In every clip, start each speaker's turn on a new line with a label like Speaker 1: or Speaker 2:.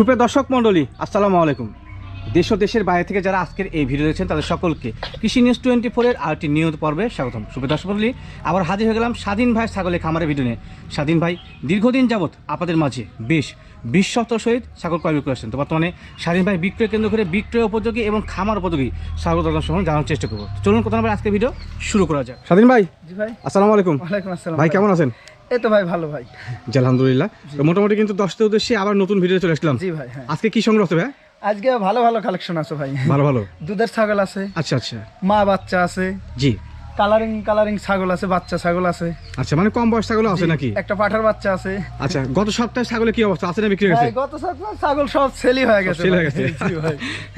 Speaker 1: সুপ্রিয় দর্শক মণ্ডলী, আসসালামু আলাইকুম। দেশ ও দেশের বাইরে থেকে যারা আজকের এই ভিডিও দেখছেন, তাদের সকলকে কৃষি নিউজ টোয়েন্টি ফোরের আরেকটি নিয়মিত পর্বে স্বাগতম। সুপ্রিয় দর্শক মণ্ডলী, আবার হাজির হয়ে গেলাম স্বাধীন ভাই ছাগলে খামারের ভিডিও নিয়ে। স্বাধীন ভাই, দীর্ঘদিন যাবৎ আপনাদের মাঝে বেশ বিশ্বস্ত সহিত ছাগল ক্রয় বিক্রয় করছেন তো বর্তমানে স্বাধীন ভাই বিক্রয় কেন্দ্র করে বিক্রয় উপযোগী এবং খামার উপযোগী ছাগল দরদাম সম্বন্ধে জানার চেষ্টা করব। চলুন কথা বলে আজকের ভিডিও শুরু করা যাক। স্বাধীন ভাই?
Speaker 2: জি ভাই।
Speaker 1: আসসালামু আলাইকুম।
Speaker 2: ওয়ালাইকুম আসসালাম
Speaker 1: ভাই কেমন আছেন?
Speaker 2: এই তো ভাই ভালো ভাই।
Speaker 1: জি আলহামদুলিল্লাহ। তো মোটামুটি কিন্তু দশটা উদ্দেশ্যে আবার নতুন ভিডিও চলে আসলাম।
Speaker 2: জি ভাই হ্যাঁ।
Speaker 1: আজকে কি সংগ্রহ আছে ভাই?
Speaker 2: আজকে ভালো ভালো কালেকশন আছে ভাই।
Speaker 1: ভালো ভালো।
Speaker 2: দুধের ছাগল আছে।
Speaker 1: আচ্ছা আচ্ছা।
Speaker 2: মা বাচ্চা আছে।
Speaker 1: জি।
Speaker 2: কালারিং কালারিং ছাগল আছে বাচ্চা ছাগল আছে।
Speaker 1: আচ্ছা মানে কম বয়স ছাগল আছে নাকি?
Speaker 2: একটা পাঠার বাচ্চা আছে।
Speaker 1: আচ্ছা গত সপ্তাহে ছাগলের কি অবস্থা? আছে না বিক্রি হয়ে গেছে
Speaker 2: ভাই গত সপ্তাহে ছাগল সব সেলই হয়ে গেছে
Speaker 1: সেল হয়ে গেছে।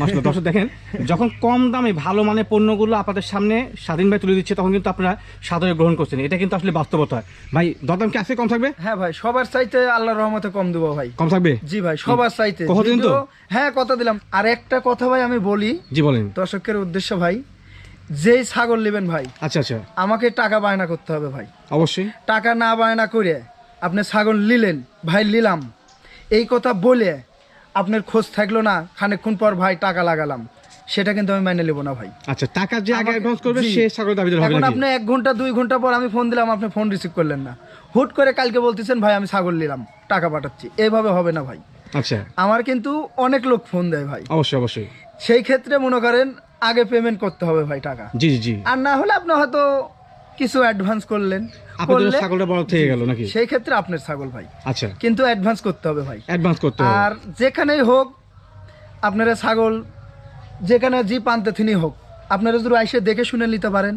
Speaker 1: মাসলা দর্শক দেখেন যখন কম দামে ভালো মানের পণ্যগুলো আপনাদের সামনে স্বাধীন ভাই তুলে দিচ্ছে তখন কিন্তু আপনারা সাদরে গ্রহণ করছেন। এটা কিন্তু আসলে বাস্তবতা। ভাই দরদাম কি আজকে কম থাকবে?
Speaker 2: হ্যাঁ ভাই সবার চাইতে আল্লাহর রহমতে কম দেবো ভাই।
Speaker 1: কম থাকবে?
Speaker 2: জি ভাই সবার চাইতে।
Speaker 1: কথা দিন তো?
Speaker 2: হ্যাঁ কথা দিলাম। আর একটা কথা ভাই আমি বলি।
Speaker 1: জি বলেন।
Speaker 2: দর্শকের উদ্দেশ্য ভাই যেই ছাগল নেবেন ভাই
Speaker 1: আচ্ছা আচ্ছা।
Speaker 2: আমাকে টাকা বায়না করতে হবে ভাই।
Speaker 1: অবশ্যই।
Speaker 2: টাকা না বায়না করে আপনি ছাগল নিলেন ভাই নিলাম। এই কথা বলে আপনার খোঁজ থাকল না খানিকক্ষণ পর ভাই টাকা লাগালাম। সেটা কিন্তু আমি মেনে নেব না ভাই।
Speaker 1: আচ্ছা টাকা যে আগে অ্যাডভান্স করবে সে ছাগল দাবিদার হবে
Speaker 2: এখন আপনি এক ঘণ্টা দুই ঘণ্টা পর আমি ফোন দিলাম আপনি ফোন রিসিভ করলেন না। হুট করে কালকে বলতেছেন ভাই আমি ছাগল নিলাম টাকা পাঠাচ্ছি। এইভাবে হবে না ভাই।
Speaker 1: আচ্ছা।
Speaker 2: আমার কিন্তু অনেক লোক ফোন দেয় ভাই।
Speaker 1: অবশ্যই অবশ্যই।
Speaker 2: সেই ক্ষেত্রে মনে করেন আগে পেমেন্ট করতে হবে ভাই টাকা।
Speaker 1: জি জি
Speaker 2: আর না হলে আপনি হয়তো কিছু অ্যাডভান্স করলেন
Speaker 1: আপনাদের ছাগলটা বড় থেকে গেল নাকি?
Speaker 2: সেই ক্ষেত্রে আপনার ছাগল ভাই।
Speaker 1: আচ্ছা।
Speaker 2: কিন্তু অ্যাডভান্স করতে হবে ভাই।
Speaker 1: অ্যাডভান্স করতে হবে।
Speaker 2: আর যেখানেই হোক আপনারা ছাগল যেখানে জি পান্তে থিনি হোক আপনারা যদি আইসে দেখে শুনে নিতে পারেন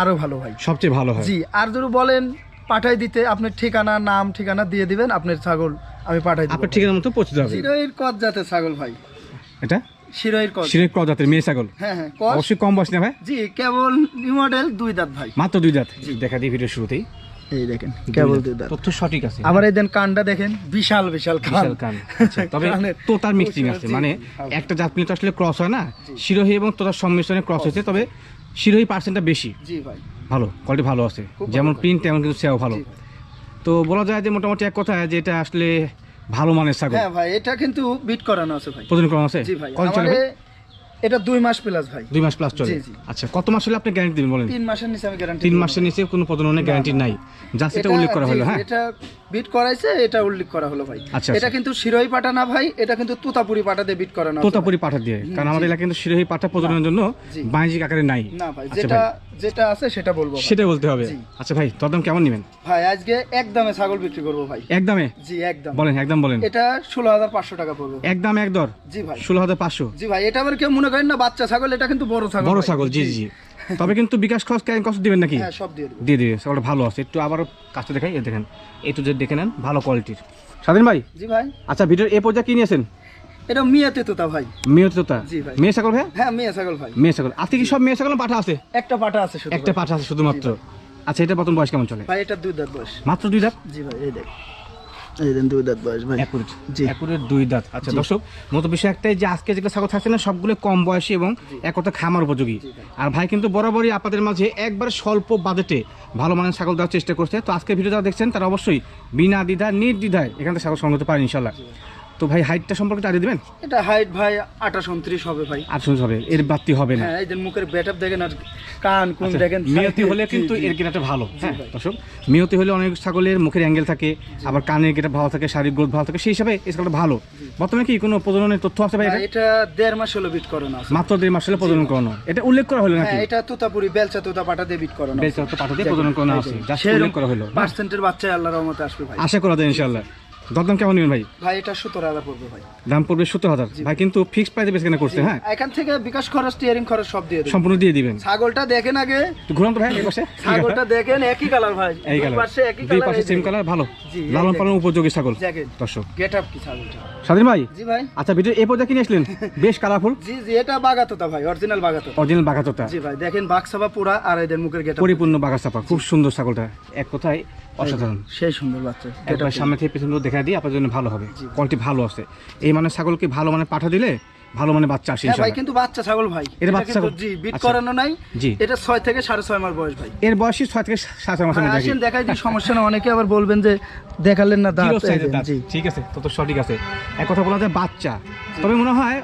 Speaker 2: আরও ভালো ভাই।
Speaker 1: সবচেয়ে ভালো হয়।
Speaker 2: জি আর যদি বলেন পাঠাই দিতে আপনার ঠিকানা নাম ঠিকানা দিয়ে দিবেন আপনার ছাগল আমি পাঠাই দিব
Speaker 1: আপনার ঠিকানা মতো পৌঁছে যাবে
Speaker 2: শিরোইর কদ জাতের ছাগল ভাই।
Speaker 1: এটা? জাতের মেয়ে ছাগল।
Speaker 2: হ্যাঁ হ্যাঁ
Speaker 1: অবশ্যই কম বয়স না ভাই?
Speaker 2: জি কেবল নিউ মডেল দুই দাঁত ভাই।
Speaker 1: মাত্র দুই দাঁত। দেখা দিই ভিডিও শুরুতেই।
Speaker 2: এই দেখেন কেবল দুই দাঁত।
Speaker 1: তথ্য সঠিক আছে।
Speaker 2: আবার এই দেন কানটা দেখেন বিশাল বিশাল কান।
Speaker 1: বিশাল কান। আচ্ছা, তবে তোতার মিক্সিং আছে। মানে একটা জাত মিলে তো আসলে ক্রস হয় না। শিরোহী এবং তোতার সংমিশ্রণে ক্রস হয়েছে তবে শিরোহী পার্সেন্টটা বেশি।
Speaker 2: জি ভাই।
Speaker 1: ভালো কোয়ালিটি ভালো আছে। যেমন প্রিন্ট তেমন কিন্তু সেও ভালো। তো বলা যায় যে মোটামুটি এক কথা যে এটা আসলে ভালো মানের ছাগল।
Speaker 2: হ্যাঁ ভাই এটা কিন্তু বিট করানো আছে ভাই।
Speaker 1: প্রজনন করানো আছে?
Speaker 2: জি ভাই এটা দুই মাস প্লাস ভাই।
Speaker 1: দুই মাস প্লাস চলে। আচ্ছা কত মাস হলে আপনি গ্যারান্টি দিবেন বলেন?
Speaker 2: তিন মাসের নিচে আমি গ্যারান্টি
Speaker 1: তিন মাসের নিচে কোনো গ্যারান্টি নাই। সেটা উল্লেখ করা হলো হ্যাঁ?
Speaker 2: এটা বিট করাইছে এটা উল্লেখ করা হলো ভাই।
Speaker 1: আচ্ছা,
Speaker 2: এটা
Speaker 1: আচ্ছা।
Speaker 2: কিন্তু শিরোই পাটা না ভাই এটা কিন্তু তুতাপুরি পাটা দিয়ে বিট করানো
Speaker 1: তোতাপুরি পাঠা দিয়ে। কারণ আমাদের এলাকায় কিন্তু শিরোহী পাঠা প্রজননের জন্য বাণিজ্যিক আকারে নাই।
Speaker 2: না ভাই
Speaker 1: আচ্ছা
Speaker 2: যেটা যেটা আছে সেটা বলব।
Speaker 1: সেটাই বলতে হবে। আচ্ছা ভাই দরদাম কেমন নেবেন?
Speaker 2: ভাই আজকে একদমে ছাগল বিক্রি করব ভাই।
Speaker 1: একদমে?
Speaker 2: জি একদম
Speaker 1: বলেন একদম বলেন।
Speaker 2: এটা ষোলো হাজার পাঁচশো টাকা পড়বে।
Speaker 1: একদম এক দর?
Speaker 2: জি ভাই।
Speaker 1: ষোলো হাজার পাঁচশো?
Speaker 2: জি ভাই এটা আবার কেউ মনে করেন না বাচ্চা ছাগল এটা কিন্তু বড় ছাগল
Speaker 1: বড় ছাগল জি জি তবে কিন্তু বিকাশ খরচ কেন কষ্ট দিবেন নাকি?
Speaker 2: হ্যাঁ সব দিয়ে দেবো।
Speaker 1: দিয়ে দিবে ছাগলটা ভালো আছে। একটু আবারও কাজটা দেখাই এই দেখেন এই তো যে দেখে নেন ভালো কোয়ালিটির স্বাধীন ভাই?
Speaker 2: জি ভাই।
Speaker 1: আচ্ছা ভিডিওর এ পর্যায়ে কি নিয়েছেন
Speaker 2: এটা মিয়াতে তোতা ভাই।
Speaker 1: মেয়ে তোতা
Speaker 2: জি ভাই।
Speaker 1: মেয়ে ছাগল ভাই?
Speaker 2: হ্যাঁ মিয়া ছাগল ভাই।
Speaker 1: মেয়ে ছাগল। আজকে কি সব মেয়ে ছাগল পাঠা আছে?
Speaker 2: একটা পাটা আছে শুধু
Speaker 1: একটা। পাঠা আছে শুধুমাত্র। আচ্ছা এটা বর্তমান বয়স কেমন চলে?
Speaker 2: ভাই এটা দুই দাঁত বয়স।
Speaker 1: মাত্র দুই দাঁত?
Speaker 2: জি ভাই এই দেখ দুই দাঁত বয়স ভাই।
Speaker 1: একুরেট
Speaker 2: জি।
Speaker 1: একুরেট দুই দাঁত। আচ্ছা দর্শক মূলত বিষয় একটাই যে আজকে যেগুলো ছাগল থাকছে না সবগুলো কম বয়সী এবং এক কথা খামার উপযোগী। আর ভাই কিন্তু বরাবরই আপনাদের মাঝে একবার স্বল্প বাজেটে ভালো মানের ছাগল দেওয়ার চেষ্টা করছে। তো আজকে ভিডিও যারা দেখছেন তারা অবশ্যই বিনা দ্বিধা নির্দ্বিধায় এখান থেকে ছাগল সংগ্রহ পারেন ইনশাল্লাহ তো ভাই হাইটটা সম্পর্কে দিবেন?
Speaker 2: এটা হাইট ভাই আঠাশ উনত্রিশ হবে ভাই।
Speaker 1: আটশো হবে এর বাড়তি হবে না।
Speaker 2: হ্যাঁ এই যে মুখের দেখেন আর কান কোন
Speaker 1: আচ্ছা,
Speaker 2: দেখেন
Speaker 1: মেয়তি হলে কিন্তু এর গেটাটা ভালো। হ্যাঁ দর্শক মেয়তি হলে অনেক ছাগলের মুখের অ্যাঙ্গেল থাকে আবার কানের গেটা ভালো থাকে শারীরিক গ্রোথ ভালো থাকে সেই হিসাবে এই ছাগলটা ভালো। বর্তমানে কি কোনো প্রজননের তথ্য আছে ভাই এটা
Speaker 2: দেড় মাস হলো বিট করানো
Speaker 1: মাত্র দেড় মাস হলে প্রজনন করানো। এটা উল্লেখ করা হলো নাকি?
Speaker 2: হ্যাঁ এটা তোতাপুরি বেলচা তোতা পাটা দিয়ে বিট করানো
Speaker 1: বেশ তো পাঠা দিয়ে প্রজনন করানো আছে যা উল্লেখ করা হলো।
Speaker 2: পার্সেন্টের বাচ্চা আল্লাহর রহমতে আসবে ভাই।
Speaker 1: আশা করা যায় ইনশাল্লাহ দরদাম কেমন নেবেন ভাই?
Speaker 2: ভাই এটা সতেরো হাজার পড়বে ভাই।
Speaker 1: দাম পড়বে হাজার। ভাই কিন্তু ফিক্সড প্রাইসে বেশ কেনা করছে হ্যাঁ?
Speaker 2: এখান থেকে বিকাশ খরচ টিয়ারিং খরচ সব দিয়ে
Speaker 1: সম্পূর্ণ দিয়ে দিবেন।
Speaker 2: ছাগলটা দেখেন আগে।
Speaker 1: তো ঘুরান তো ভাই এই পাশে।
Speaker 2: ছাগলটা দেখেন একই কালার ভাই।
Speaker 1: এই কালার
Speaker 2: পাশে একই
Speaker 1: দুই পাশে সেম কালার ভালো। লালন পালন উপযোগী ছাগল। দর্শক।
Speaker 2: গেট আপ কি ছাগলটা?
Speaker 1: স্বাধীন ভাই?
Speaker 2: জি ভাই।
Speaker 1: আচ্ছা ভিডিও এ পর্যায়ে কিনে আসলেন? বেশ কালারফুল
Speaker 2: জি জি এটা বাগাতোতা ভাই অরিজিনাল বাগাতোতা।
Speaker 1: অরিজিনাল বাঘাতোতা
Speaker 2: জি ভাই দেখেন বাক্সাবা পুরা আর এদের মুখের গেট
Speaker 1: পরিপূর্ণ বাঘা চাপা খুব সুন্দর ছাগলটা। এক কথায় অসাধারণ।
Speaker 2: সেই সুন্দর বাচ্চা
Speaker 1: একবার সামনে থেকে পেছনে দেখা দিই আপনার জন্য ভালো হবে। কোয়ালিটি ভালো আছে। এই মানে ছাগলকে ভালো মানে পাঠা দিলে ভালো মানে বাচ্চা আসে
Speaker 2: হ্যাঁ ভাই কিন্তু বাচ্চা ছাগল ভাই।
Speaker 1: এটা বাচ্চা
Speaker 2: জি বিট
Speaker 1: আচ্ছা।
Speaker 2: করানো নাই।
Speaker 1: জি।
Speaker 2: এটা থেকে সাড়ে ছয় মাস বয়স ভাই।
Speaker 1: এর বয়সই থেকে সাত মাসের
Speaker 2: হ্যাঁ,
Speaker 1: মধ্যে
Speaker 2: আসেন দেখাই দিই সমস্যা না অনেকে আবার বলবেন যে দেখালেন না দাঁত। জি।
Speaker 1: ঠিক আছে তো তো সঠিক আছে। এক কথা বলা যায় বাচ্চা। তবে মনে হয়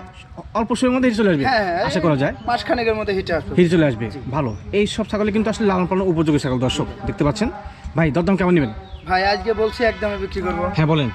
Speaker 1: অল্প সময়ের মধ্যে হিটে চলে আসবে
Speaker 2: হ্যাঁ হ্যাঁ
Speaker 1: আশা করা যায়।
Speaker 2: মাস খানেকের মধ্যে হিটে আসবে।
Speaker 1: হিটে চলে আসবে ভালো। এই সব ছাগলে কিন্তু আসলে লালন পালন উপযোগী ছাগল দর্শক। দেখতে পাচ্ছেন? ভাই দরদাম কেমন নেবেন?
Speaker 2: ভাই আজকে বলছি একদমে বিক্রি করব।
Speaker 1: হ্যাঁ বলেন।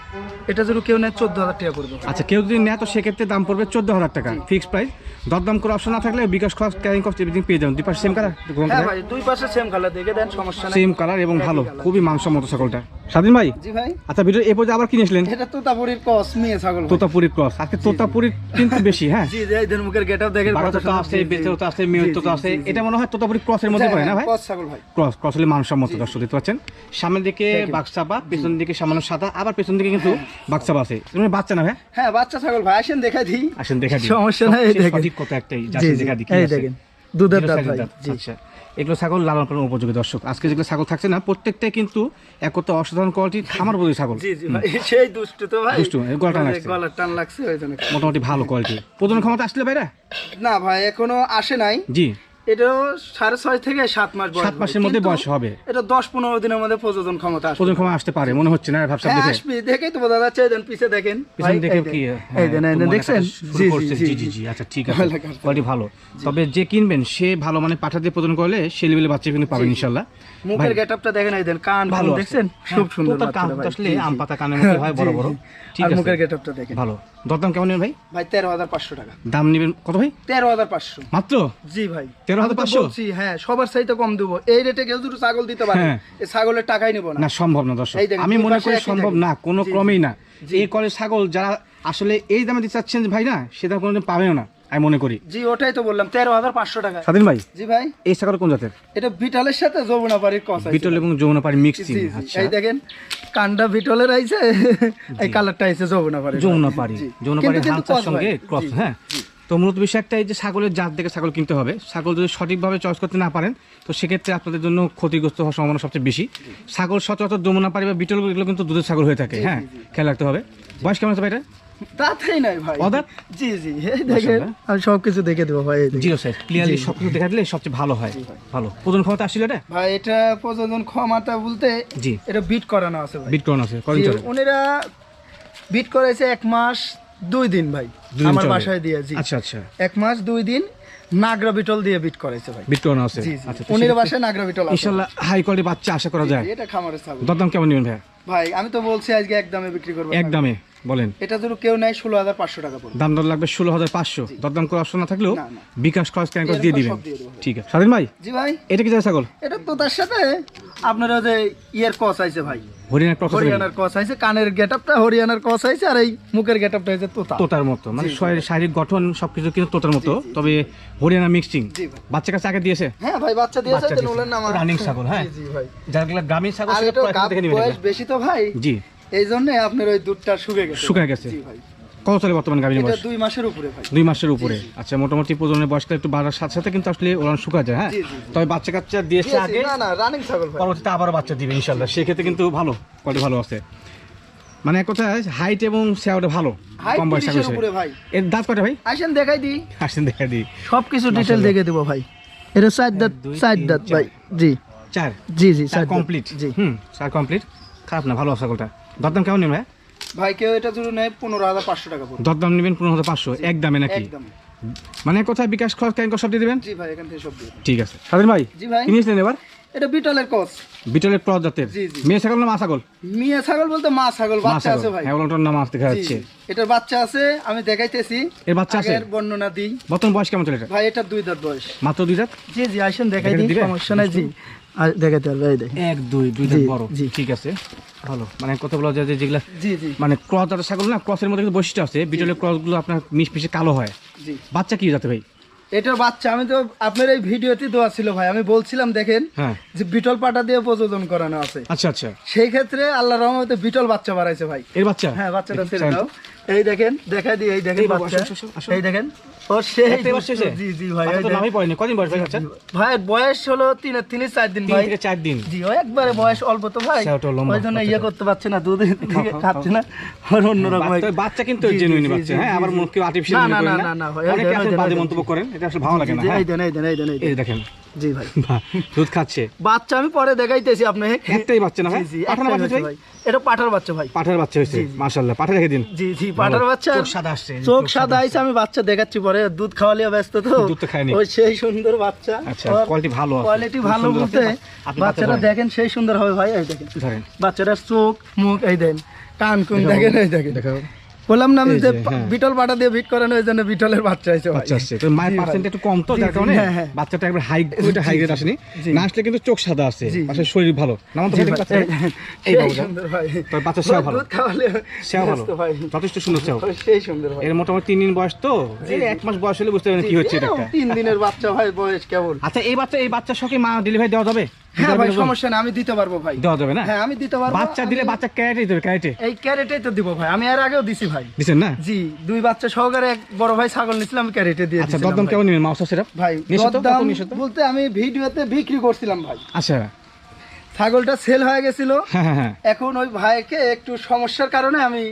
Speaker 2: এটা যদি কেউ নেয় চোদ্দ হাজার টাকা পড়বে
Speaker 1: আচ্ছা কেউ যদি নেয় তো সেক্ষেত্রে দাম পড়বে চোদ্দ হাজার টাকা ফিক্সড প্রাইস দরদাম করে অপশন না থাকলে বিকাশ খরচ ক্যারিং কস্ট এভরিথিং পেয়ে যাবেন। দুই পাশে সেম কালার
Speaker 2: হ্যাঁ ভাই দুই পাশে সেম কালার দেখে দেন সমস্যা নেই।
Speaker 1: সেম কালার এবং ভালো খুবই মাংসম্মত ছাগলটা। স্বাধীন ভাই?
Speaker 2: জি ভাই।
Speaker 1: আচ্ছা ভিডিও এ পর্যন্ত আবার কিনেছিলেন
Speaker 2: এটা তোতাপুরির কস মেয়ে ছাগল ভাই।
Speaker 1: ক্রস আজকে তোতাপুরি কিন্তু বেশি হ্যাঁ?
Speaker 2: জি জি এই মুখের গেটআপ দেখেন কত
Speaker 1: তো। আছে
Speaker 2: জি।
Speaker 1: তো আছে মেয়ের তো আছে। এটা মনে হয় তোতাপুরি ক্রসের মধ্যে পড়ে না ভাই?
Speaker 2: কস ছাগল ভাই
Speaker 1: ক্রস ক্রস হলে মানসম্মত দর্শক দেখতে পাচ্ছেন। সামনের দিকে বাক্সাবা পেছন দিকে সামান্য সাদা আবার পেছন দিকে কিন্তু বাক্সাবা আছে। তুমি বাচ্চা না ভাই?
Speaker 2: হ্যাঁ বাচ্চা ছাগল ভাই আসেন দেখাই দিই।
Speaker 1: আসেন দেখা দিই।
Speaker 2: সমস্যা নাই, দেখেন।
Speaker 1: সঠিক একটাই দেখা দিই
Speaker 2: এই দেখেন দুধের দাঁত ভাই
Speaker 1: আচ্ছা এগুলো ছাগল লালন পালন উপযোগী দর্শক। আজকে যেগুলো ছাগল থাকছে না প্রত্যেকটাই কিন্তু একত্র অসাধারণ কোয়ালিটি খামার উপযোগী ছাগল।
Speaker 2: জি জি ভাই সেই দুষ্টু তো ভাই।
Speaker 1: দুষ্টু, গলা টান লাগছে।
Speaker 2: গলার টান লাগছে
Speaker 1: মোটামুটি ভালো কোয়ালিটি প্রজন ক্ষমতা আসলে ভাইরা?
Speaker 2: না ভাই এখনও আসে নাই।
Speaker 1: জি।
Speaker 2: এটাও সাড়ে ছয় থেকে সাত মাস বয়স
Speaker 1: সাত মাসের মধ্যে বয়স হবে।
Speaker 2: এটা দশ পনেরো দিনের মধ্যে প্রযোজন ক্ষমতা আসবে।
Speaker 1: ক্ষমতা আসতে পারে মনে হচ্ছে না ভাবসাব
Speaker 2: হ্যাঁ
Speaker 1: দেখে।
Speaker 2: আসবি দেখেই তো বোঝা যাচ্ছে এই পিছে দেখেন।
Speaker 1: পিছন দেখে কি হ্যাঁ,
Speaker 2: এই দেন এই
Speaker 1: তো
Speaker 2: দেন
Speaker 1: মনে
Speaker 2: দেখছেন? জি জি
Speaker 1: জি জি জি আচ্ছা ঠিক আছে। কোয়ালিটি ভালো। তবে যে কিনবেন সে ভালো মানে পাঠা দিয়ে করলে সে লেভেলে বাচ্চা কিন্তু পাবেন ইনশাল্লাহ
Speaker 2: মুখের গেটআপটা দেখেন এই দেন কান ভালো দেখছেন?
Speaker 1: হ্যাঁ,
Speaker 2: খুব সুন্দর
Speaker 1: কান আসলে। আম পাতা কানের মতো হয় বড় বড়।
Speaker 2: জি।
Speaker 1: ঠিক
Speaker 2: আর
Speaker 1: আছে।
Speaker 2: মুখের গেটআপটা দেখেন।
Speaker 1: ভালো। দরদাম কেমন নেবেন ভাই?
Speaker 2: ভাই তেরো হাজার পাঁচশো টাকা।
Speaker 1: দাম নেবেন কত ভাই?
Speaker 2: তেরো হাজার পাঁচশো।
Speaker 1: মাত্র?
Speaker 2: জি ভাই।
Speaker 1: তেরো
Speaker 2: হাজার পাঁচশো? বলছি, হ্যাঁ সবার চাইতে কম দেবো। এই রেটে কেউ দুটো ছাগল দিতে পারে
Speaker 1: হ্যাঁ।
Speaker 2: এই ছাগলের টাকাই নেব না।
Speaker 1: সম্ভব না দর্শক। আমি মনে করি সম্ভব না কোনো ক্রমেই না। এই কলের ছাগল যারা আসলে এই দামে দিতে চাচ্ছেন ভাই না সেটা কোনোদিন পাবেও না। আমি মনে করি।
Speaker 2: জি ওটাই তো বললাম তেরো হাজার পাঁচশো টাকা।
Speaker 1: স্বাধীন ভাই
Speaker 2: জি ভাই।
Speaker 1: এই ছাগল কোন জাতের?
Speaker 2: এটা বিটলের সাথে যমুনা বাড়ির কষা
Speaker 1: বিটল এবং যমুনা পাড়ি মিক্স আচ্ছা।
Speaker 2: এই দেখেন কান্ডা বিটলের আইছে এই কালারটা আইছে যমুনা বাড়ির
Speaker 1: যমুনা পাড়ি যমুনা
Speaker 2: কিন্তু-
Speaker 1: পাড়ি
Speaker 2: কিন্তু
Speaker 1: হালসার
Speaker 2: cross
Speaker 1: সঙ্গে ক্রস হ্যাঁ। তো মূলত বিষয় একটা এই যে ছাগলের জাত দেখে ছাগল কিনতে হবে। ছাগল যদি সঠিকভাবে চয়েস করতে না পারেন তো সেক্ষেত্রে আপনাদের জন্য ক্ষতিগ্রস্ত হওয়ার সম্ভাবনা সবচেয়ে বেশি। ছাগল সচরাচর যমুনা পাড়ি বা বিটল এগুলো কিন্তু দুধের ছাগল হয়ে থাকে হ্যাঁ? খেয়াল রাখতে হবে। বয়স কেমন আছে ভাই এটা
Speaker 2: দাঁতই নাই ভাই।
Speaker 1: অদাঁত?
Speaker 2: জি জি দেখেন। আমি সবকিছু দেখে দেবো ভাই দেখেন।
Speaker 1: জিরো ক্লিয়ারলি সব কিছু দেখা দিলে সবচেয়ে ভালো হয়। ভালো। ক্ষমতা আসছিল এটা?
Speaker 2: ভাই এটা প্রযোজন ক্ষমতা বলতে
Speaker 1: জি।
Speaker 2: এটা বিট করানো আছে ভাই।
Speaker 1: বিট করানো আছে। কদিন চলে?
Speaker 2: ওনারা বিট করেছে এক মাস দুই দিন ভাই। আমার বাসায় দিয়ে জি।
Speaker 1: আচ্ছা আচ্ছা।
Speaker 2: এক মাস দুই দিন নাগরা বিটল দিয়ে বিট করেছে ভাই।
Speaker 1: বিট করানো আছে? আচ্ছা
Speaker 2: উনির বাসায় নাগরা বিটল আছে।
Speaker 1: ইনশাল্লাহ হাই কোয়ালিটি বাচ্চা আশা করা যায়।
Speaker 2: এটা খামারের ছাগল।
Speaker 1: দরদাম কেমন নেবেন ভাইয়া?
Speaker 2: ভাই আমি তো বলছি আজকে এক দামে বিক্রি করব
Speaker 1: বলেন।
Speaker 2: এটা যদি কেউ নেয় ষোলো হাজার পাঁচশো টাকা পড়বে।
Speaker 1: দাম দর লাগবে ষোলো হাজার পাঁচশো। দরদাম করে অপশন না থাকলেও। বিকাশ খরচ দিয়ে দিবেন।
Speaker 2: ভাই।
Speaker 1: ঠিক আছে। স্বাধীন ভাই?
Speaker 2: জি ভাই।
Speaker 1: এটা কি যায় ছাগল?
Speaker 2: এটা তো তার সাথে আপনার ওই যে ইয়ের কস আছে ভাই
Speaker 1: ক্রস
Speaker 2: হরিয়ানার আছে কানের গেটআপটা হরিয়ানার হয়েছে আর এই মুখের গেটআপটা হয়েছে তোতা।
Speaker 1: তোতার মতো। মানে শারীরিক গঠন সবকিছু কিন্তু তোতার মতো তবে হরিয়ানা মিক্সিং বাচ্চা কাছে আগে দিয়েছে?
Speaker 2: হ্যাঁ ভাই বাচ্চা দিয়েছে না নাম
Speaker 1: ছাগল, হ্যাঁ।
Speaker 2: জি জি ভাই।
Speaker 1: যারা গ্রামীণ ছাগল সেটা দেখে নেবেন
Speaker 2: বেশি তো ভাই।
Speaker 1: জি।
Speaker 2: এই জন্য আপনার ওই দুধটা শুকে গেছে।
Speaker 1: শুকায় গেছে।
Speaker 2: জি ভাই।
Speaker 1: কত চলে বর্তমান গাভীর বয়স?
Speaker 2: দুই মাসের উপরে ভাই।
Speaker 1: দুই মাসের উপরে। আচ্ছা মোটামুটি প্রজনের বয়সটা একটু বাড়ার সাথে সাথে কিন্তু আসলে ওরা শুকা যায় হ্যাঁ। তবে বাচ্চা কাচ্চা দিয়েছে আগে
Speaker 2: না না রানিং ছাগল
Speaker 1: পরবর্তীতে আবারও বাচ্চা দিবে ইনশাল্লাহ সেক্ষেত্রে কিন্তু ভালো কোয়ালিটি ভালো আছে। মানে এক কথা হাইট এবং সেওটা ভালো কম বয়স
Speaker 2: উপরে ভাই।
Speaker 1: এর দাঁত কটা ভাই?
Speaker 2: আসেন দেখাই দিই।
Speaker 1: আসেন দেখা দিই।
Speaker 2: সবকিছু ডিটেল দেখে দেবো ভাই। এটা সাইড দাঁত সাইড দাঁত ভাই। জি।
Speaker 1: চার?
Speaker 2: জি জি
Speaker 1: চার কমপ্লিট
Speaker 2: জি।
Speaker 1: হুম চার কমপ্লিট খারাপ না ভালো আছে ছাগলটা। দরদাম কেমন নেবেন ভাই
Speaker 2: কেউ এটা যদি নেয় পনেরো হাজার পাঁচশো টাকা
Speaker 1: দরদাম নেবেন পনেরো হাজার পাঁচশো। এক দামে নাকি?
Speaker 2: একদম।
Speaker 1: মানে কোথায় বিকাশ খরচ কেন সব দিয়ে দেবেন?
Speaker 2: জি ভাই এখান থেকে সব দিয়ে
Speaker 1: ঠিক আছে। স্বাধীন ভাই?
Speaker 2: জি ভাই।
Speaker 1: কিনেছিলেন এবার?
Speaker 2: এটা বিটলের কস
Speaker 1: বিটলের ক্রস জাতের। মেয়ে ছাগল না মা ছাগল?
Speaker 2: মিয়া ছাগল বলতে মা ছাগল বাচ্চা আছে ভাই।
Speaker 1: হ্যাঁ ওগুলোর নাম আসতে দেখা যাচ্ছে।
Speaker 2: এটার বাচ্চা আছে আমি দেখাইতেছি।
Speaker 1: এর বাচ্চা আছে?
Speaker 2: আগের বর্ণনা দিই।
Speaker 1: বর্তমান বয়স কেমন চলে
Speaker 2: ভাই এটা দুই দাঁত বয়স।
Speaker 1: মাত্র দুই দাঁত?
Speaker 2: জি জি আসেন দেখাই দিই সমস্যা নাই জি। আর দেখাতে পারবে এই দেখেন।
Speaker 1: এক দুই দুই দাঁত বড়।
Speaker 2: জি।
Speaker 1: ঠিক আছে ভালো। মানে কথা বলা যায় যে যেগুলা
Speaker 2: জি জি।
Speaker 1: মানে ক্রস জাতের ছাগল না ক্রসের মধ্যে কিন্তু বৈশিষ্ট্য আছে। বিটলের ক্রসগুলো আপনার মিশ মিশে কালো হয়।
Speaker 2: জি।
Speaker 1: বাচ্চা কি যাতে ভাই?
Speaker 2: এটার বাচ্চা আমি তো আপনার এই ভিডিওতে দেওয়া ছিল ভাই। আমি বলছিলাম দেখেন
Speaker 1: হ্যাঁ।
Speaker 2: যে বিটল পাটা দিয়ে প্রযোজন করানো আছে।
Speaker 1: আচ্ছা আচ্ছা।
Speaker 2: সেই ক্ষেত্রে আল্লাহ রহমতে বিটল বাচ্চা বাড়াইছে ভাই।
Speaker 1: এর বাচ্চা?
Speaker 2: হ্যাঁ বাচ্চাটা ছেড়ে দাও। এই দেখেন দেখাই দিই এই দেখেন বাচ্চা। এই দেখেন। ও সেই? জি জি ভাই
Speaker 1: তো নামই পড়েনি কদিন বয়স ভাই আচ্ছা
Speaker 2: ভাই বয়স হলো তিন তিন চার দিন ভাই।
Speaker 1: থেকে চার দিন।
Speaker 2: জি ও একবারে বয়স অল্প তো ভাই। ওই জন্য ইয়ে করতে পারছে না দুধ থেকে খাচ্ছে না। আর অন্যরকম
Speaker 1: বাচ্চা- বাচ্চা কিন্তু জেনুইন বাচ্চা। হ্যাঁ আবার মুখ কেউ আর্টিফিশিয়াল
Speaker 2: না, না, না,
Speaker 1: না
Speaker 2: ভাই,
Speaker 1: অনেকে আছে বাজে মন্তব্য করেন এটা আসলে ভালো লাগে না। হ্যাঁ।
Speaker 2: এই দেন এই দেন এই দেন। এই
Speaker 1: দেখেন।
Speaker 2: জি ভাই।
Speaker 1: দুধ খাচ্ছে?
Speaker 2: বাচ্চা আমি পরে দেখাইতেছি আপনাকে।
Speaker 1: একটাই বাচ্চা না ভাই? বাচ্চা
Speaker 2: এটা পাঠার বাচ্চা ভাই।
Speaker 1: পাঠার বাচ্চা হয়েছে? মাশাআল্লাহ পাঠা রেখে দিন।
Speaker 2: জি জি পাঠার বাচ্চা।
Speaker 1: চোখ সাদা আসছে
Speaker 2: চোখ সাদা আইছে আমি বাচ্চা দেখাচ্ছি পরে। দুধ খাওয়ালিয়া ব্যস্ত তো।
Speaker 1: দুধ তো খায়নি।
Speaker 2: ওই সেই সুন্দর বাচ্চা।
Speaker 1: আচ্ছা, quality ভালো আছে।
Speaker 2: কোয়ালিটি ভালো বলতে বাচ্চাটা দেখেন সেই সুন্দর হবে ভাই এই দেখেন। বাচ্চাটার চোখ মুখ এই দেন। কান কুন দেখেন এই দেখেন।
Speaker 1: দেখাও।
Speaker 2: বললাম না আমি যে
Speaker 1: হ্যাঁ।
Speaker 2: বিটল পাটা দিয়ে বিট করেন ওই জন্য বিটলের বাচ্চা হয়েছে ভাই।
Speaker 1: আচ্ছা তো মায়ের পার্সেন্ট একটু কম তো যার কারণে
Speaker 2: হ্যাঁ, হ্যাঁ।
Speaker 1: বাচ্চাটা একবার হাই ওইটা হাই গ্রেড আসেনি। না আসলে কিন্তু চোখ সাদা আছে।
Speaker 2: জি।
Speaker 1: শরীর ভালো। তো বাচ্চা
Speaker 2: এই- সুন্দর ভাই।
Speaker 1: বাচ্চা সেও ভালো। সেও ভালো। যথেষ্ট সুন্দর সেও
Speaker 2: সেই সুন্দর ভাই।
Speaker 1: এর মোটামুটি তিন দিন বয়স তো। এক মাস বয়স হলে বুঝতে পারবেন কি হচ্ছে এটা
Speaker 2: তিন দিনের বাচ্চা ভাই বয়স কেবল
Speaker 1: আচ্ছা এই বাচ্চা এই বাচ্চার সঙ্গে মা ডেলিভারি দেওয়া যাবে?
Speaker 2: হ্যাঁ ভাই সমস্যা নেই আমি দিতে পারব ভাই।
Speaker 1: দেওয়া যাবে না?
Speaker 2: হ্যাঁ আমি দিতে পারব।
Speaker 1: বাচ্চা দিলে বাচ্চা ক্যারেটে দেবে ক্যারেটে।
Speaker 2: এই ক্যারেটেই তো দিব ভাই আমি এর আগেও দিছি ভাই।
Speaker 1: দিচ্ছেন না?
Speaker 2: জি দুই বাচ্চা সহকারে এক বড় ভাই ছাগল নিছিলাম ক্যারেটে দিয়ে
Speaker 1: আচ্ছা দরদাম
Speaker 2: ভাই।
Speaker 1: কেমন নেবেন মাউসা সেটআপ
Speaker 2: ভাই দরদাম বলতে আমি ভিডিওতে বিক্রি করছিলাম ভাই।
Speaker 1: আচ্ছা।
Speaker 2: ছাগলটা সেল হয়ে গেছিল।
Speaker 1: হ্যাঁ।
Speaker 2: এখন ওই ভাইকে একটু সমস্যার কারণে আমি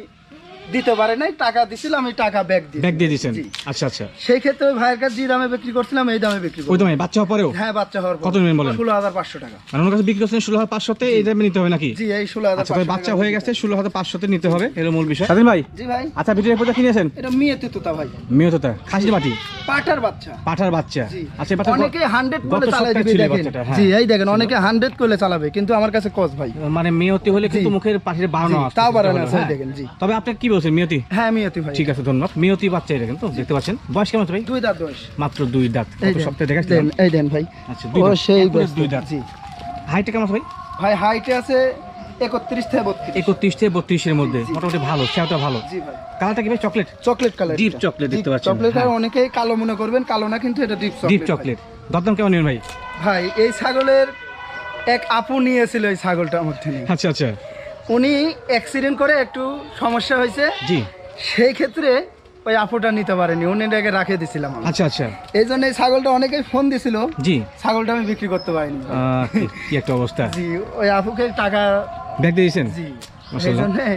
Speaker 2: দিতে পারে নাই টাকা দিছিলাম আমি টাকা ব্যাক দিই
Speaker 1: ব্যাগ দিয়ে দিয়েছেন আচ্ছা আচ্ছা।
Speaker 2: সেই ক্ষেত্রে ভাইয়ের কাছে যে দামে বিক্রি করছিলাম এই দামে বিক্রি
Speaker 1: ওই দামে? বাচ্চা হওয়ার পরেও?
Speaker 2: হ্যাঁ বাচ্চা হওয়ার
Speaker 1: কত নেবেন বলেন?
Speaker 2: ষোলো হাজার পাঁচশো টাকা।
Speaker 1: মানে ওনার কাছে বিক্রি করছেন ষোলো হাজার পাঁচশোতে এই দামে নিতে হবে নাকি?
Speaker 2: জি এই ষোলো হাজার
Speaker 1: আচ্ছা তবে বাচ্চা হয়ে গেছে ষোলো হাজার পাঁচশোতে নিতে হবে। এর মূল বিষয়। স্বাধীন ভাই?
Speaker 2: জি ভাই।
Speaker 1: আচ্ছা ভিডিও কোথা কিনেছেন
Speaker 2: এটা মেয়েতে তোতা ভাই।
Speaker 1: মেয়ততা খাসির বাটি?
Speaker 2: পাটার বাচ্চা।
Speaker 1: পাঠার বাচ্চা। আচ্ছা এই বাচ্চা
Speaker 2: অনেকে হান্ড্রেড
Speaker 1: গত
Speaker 2: করে চালাই
Speaker 1: সপ্তাহে
Speaker 2: দিবে দেখেন।
Speaker 1: হ্যাঁ।
Speaker 2: জি এই দেখেন অনেকে হান্ড্রেড করে চালাবে কিন্তু আমার কাছে কস ভাই।
Speaker 1: মানে মেয়তি হলে কিন্তু মুখের পাশে বাড়ানো
Speaker 2: জি,
Speaker 1: আসছে,
Speaker 2: তাও বাড়ানো
Speaker 1: হ্যাঁ।
Speaker 2: আছে, দেখেন, জি।
Speaker 1: তবে আপনি কি বলছেন মেয়তি?
Speaker 2: হ্যাঁ মেয়েতে ভাই।
Speaker 1: ঠিক আছে ধন্যবাদ। মেয়তি বাচ্চা এটা কিন্তু দেখতে পাচ্ছেন? বয়স কেমন ভাই?
Speaker 2: দুই দাঁত দোষ
Speaker 1: মাত্র দুই দাঁত। সপ্তাহে
Speaker 2: এই দেন ভাই।
Speaker 1: আচ্ছা দুই দাঁত।
Speaker 2: সেই
Speaker 1: একবারে দুই দাঁত।
Speaker 2: জি।
Speaker 1: হাইটটা কেমন ভাই?
Speaker 2: ভাই হাইটে আছে একত্রিশ থেকে বত্রিশ।
Speaker 1: একত্রিশ থেকে বত্রিশের মধ্যে। মোটামুটি ভালো সেটা ভালো। কালারটা কি ভাই? চকলেট
Speaker 2: চকলেট কালার
Speaker 1: দেখতে পাচ্ছেন,
Speaker 2: চকলেট আর
Speaker 1: হ্যাঁ।
Speaker 2: অনেকে কালো মনে করবেন কালো না কিন্তু এটা ডিপ চকলেট
Speaker 1: ডিপ চকলেট দরদাম কেমন নেবেন ভাই?
Speaker 2: ভাই এই ছাগলের এক আপু নিয়েছিল এই ছাগলটা আমার থেকে
Speaker 1: আচ্ছা আচ্ছা।
Speaker 2: উনি অ্যাক্সিডেন্ট করে একটু সমস্যা হয়েছে।
Speaker 1: জি।
Speaker 2: সেই ক্ষেত্রে ওই আপুটা নিতে পারেনি উনি এটাকে রাখে দিছিলাম
Speaker 1: আচ্ছা আচ্ছা।
Speaker 2: এই জন্য এই ছাগলটা অনেকেই ফোন দিছিল।
Speaker 1: জি।
Speaker 2: ছাগলটা আমি বিক্রি করতে পারিনি।
Speaker 1: কি- একটা অবস্থা।
Speaker 2: জি ওই আপুকে টাকা
Speaker 1: ব্যাগ দিয়েছেন?
Speaker 2: জি।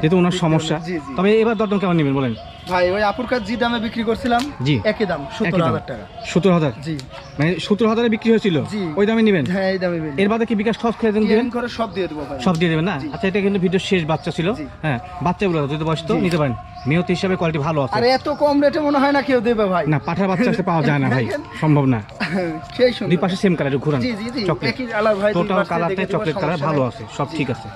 Speaker 1: যেহেতু ওনার সমস্যা। তবে এবার দরদাম কেমন নেবেন বলেন?
Speaker 2: ভাই ওই আপুর কাছে যে দামে বিক্রি করছিলাম
Speaker 1: জি।
Speaker 2: একই দাম সত্তর হাজার টাকা।
Speaker 1: সত্তর হাজার?
Speaker 2: জি।
Speaker 1: মানে সত্তর হাজারে বিক্রি হয়েছিল? ওই দামে নেবেন?
Speaker 2: হ্যাঁ এই দামে
Speaker 1: এর বাদে কি বিকাশ খরচ খেয়ে দেন দিবেন?
Speaker 2: করে সব দিয়ে দেবো
Speaker 1: সব দিয়ে দেবেন না? আচ্ছা এটা কিন্তু ভিডিওর শেষ বাচ্চা ছিল। হ্যাঁ বাচ্চাগুলো যদি বয়স তো নিতে পারেন। নিয়ত হিসাবে কোয়ালিটি ভালো আছে।
Speaker 2: আর এত কম রেটে মনে হয় না কেউ দেবে ভাই।
Speaker 1: না পাঠার বাচ্চা পাওয়া যায় না ভাই। সম্ভব না।
Speaker 2: সেই
Speaker 1: দুই পাশে সেম কালার ঘুরান।
Speaker 2: জি জি জি।
Speaker 1: চকলেট টোটাল কালারটাই চকলেট কালার ভালো আছে সব ঠিক আছে।